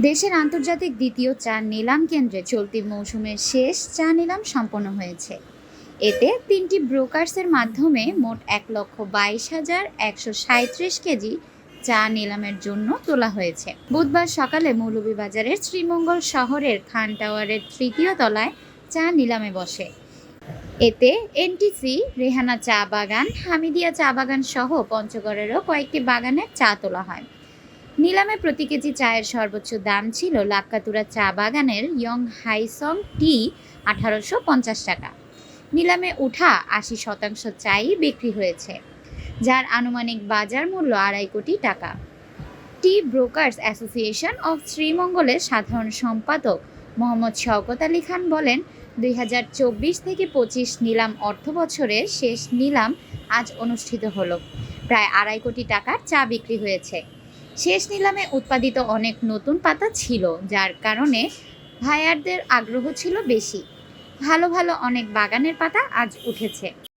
দেশের আন্তর্জাতিক দ্বিতীয় চা নিলাম কেন্দ্রে চলতি মৌসুমের শেষ চা নিলাম সম্পন্ন হয়েছে। এতে তিনটি ব্রোকার্সের মাধ্যমে মোট এক লক্ষ বাইশ হাজার একশো সাঁত্রিশ কেজি চা নিলামের জন্য তোলা হয়েছে। বুধবার সকালে মৌলভীবাজারের শ্রীমঙ্গল শহরের খান টাওয়ারের তৃতীয় তলায় চা নিলামে বসে। এতে এনটিসি, রেহানা চা বাগান, হামিদিয়া চা বাগান সহ পঞ্চগড়েরও কয়েকটি বাগানের চা তোলা হয়। নিলামে প্রতি কেজি চায়ের সর্বোচ্চ দাম ছিল লাক্কাতুরা চা বাগানের ইয়ং হাইসং টি আঠারোশো পঞ্চাশ টাকা। নিলামে উঠা আশি শতাংশ চাই বিক্রি হয়েছে, যার আনুমানিক বাজার মূল্য আড়াই কোটি টাকা। টি ব্রোকার্স অ্যাসোসিয়েশন অফ শ্রীমঙ্গলের সাধারণ সম্পাদক মোহাম্মদ শওকত আলী খান বলেন, দুই হাজার চব্বিশ থেকে পঁচিশ নিলাম অর্থ বছরের শেষ নিলাম আজ অনুষ্ঠিত হলো। প্রায় আড়াই কোটি টাকার চা বিক্রি হয়েছে। শেষ নিলামে উৎপাদিত অনেক নতুন পাতা ছিল, যার কারণে ভায়ারদের আগ্রহ ছিল বেশি। ভালো ভালো অনেক বাগানের পাতা আজ উঠেছে।